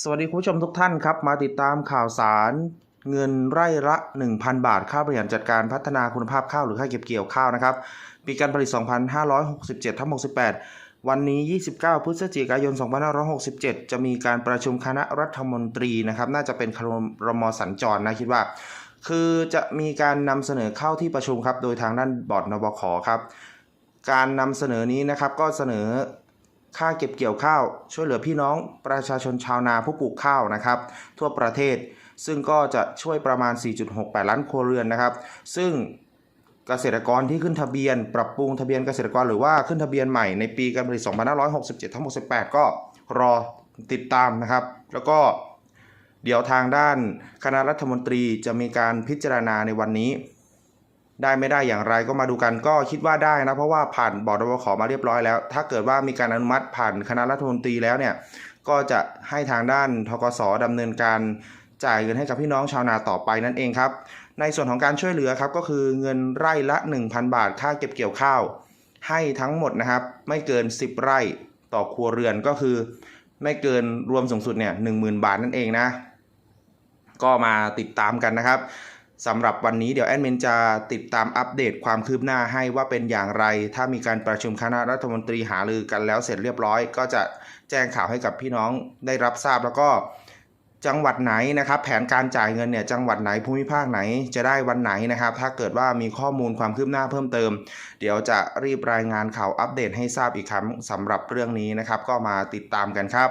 สวัสดีคุณผู้ชมทุกท่านครับ มาติดตามข่าวสารเงินไร่ละ 1,000 บาท ค่าบริหารจัดการพัฒนาคุณภาพข้าวหรือค่าเก็บเกี่ยวข้าวนะครับ ปีการผลิต 2567ทับ68 วันนี้ 29 พฤศจิกายน 2567 จะมีการประชุมคณะรัฐมนตรีนะครับ น่าจะเป็นครมสัญจรนะคิดว่า คือจะมีการนำเสนอเข้าที่ประชุมครับ โดยทางด้านบอร์ดนบขครับ การนำเสนอนี้นะครับก็เสนอ ค่าเก็บเกี่ยวข้าว ช่วยเหลือพี่น้องประชาชนชาวนาผู้ปลูกข้าวนะครับ ทั่วประเทศ ซึ่งก็จะช่วยประมาณ 4.68 ล้านครัวเรือนนะครับ ซึ่งเกษตรกรที่ขึ้นทะเบียน ปรับปรุงทะเบียนเกษตรกรหรือว่าขึ้นทะเบียนใหม่ในปีการผลิต 2567 ทั้ง 68 ก็รอติดตามนะครับ แล้วก็เดี๋ยวทางด้านคณะรัฐมนตรีจะมีการพิจารณาในวันนี้ ได้ไม่ได้อย่างไรก็มาดูกันก็คิดว่าได้นะ เพราะว่าผ่านบอร์ดวขมาเรียบร้อยแล้ว ถ้าเกิดว่ามีการอนุมัติผ่านคณะรัฐมนตรีแล้วเนี่ยก็จะให้ทางด้านทกสดำเนินการจ่ายเงินให้กับพี่น้องชาวนาต่อไปนั่นเองครับ ในส่วนของการช่วยเหลือครับก็คือเงินไร่ละ 1,000 บาทค่าเก็บเกี่ยวข้าว ให้ทั้งหมดนะครับ ไม่เกิน 10 ไร่ต่อครัวเรือนก็คือ ไม่เกินรวมสูงสุดเนี่ย10,000บาทนั่นเองนะ ก็มาติดตามกันนะครับ สำหรับวันนี้เดี๋ยวแอดมินจะติดตามอัปเดตความคืบหน้าให้ว่าเป็นอย่างไร ถ้ามีการประชุมคณะรัฐมนตรีหารือกันแล้วเสร็จเรียบร้อย ก็จะแจ้งข่าวให้กับพี่น้องได้รับทราบแล้วก็จังหวัดไหนนะครับ แผนการจ่ายเงินเนี่ยจังหวัดไหนภูมิภาคไหนจะได้วันไหนนะครับ ถ้าเกิดว่ามีข้อมูลความคืบหน้าเพิ่มเติม เดี๋ยวจะรีบรายงานข่าวอัปเดตให้ทราบอีกครั้งสำหรับเรื่องนี้นะครับ ก็มาติดตามกันครับ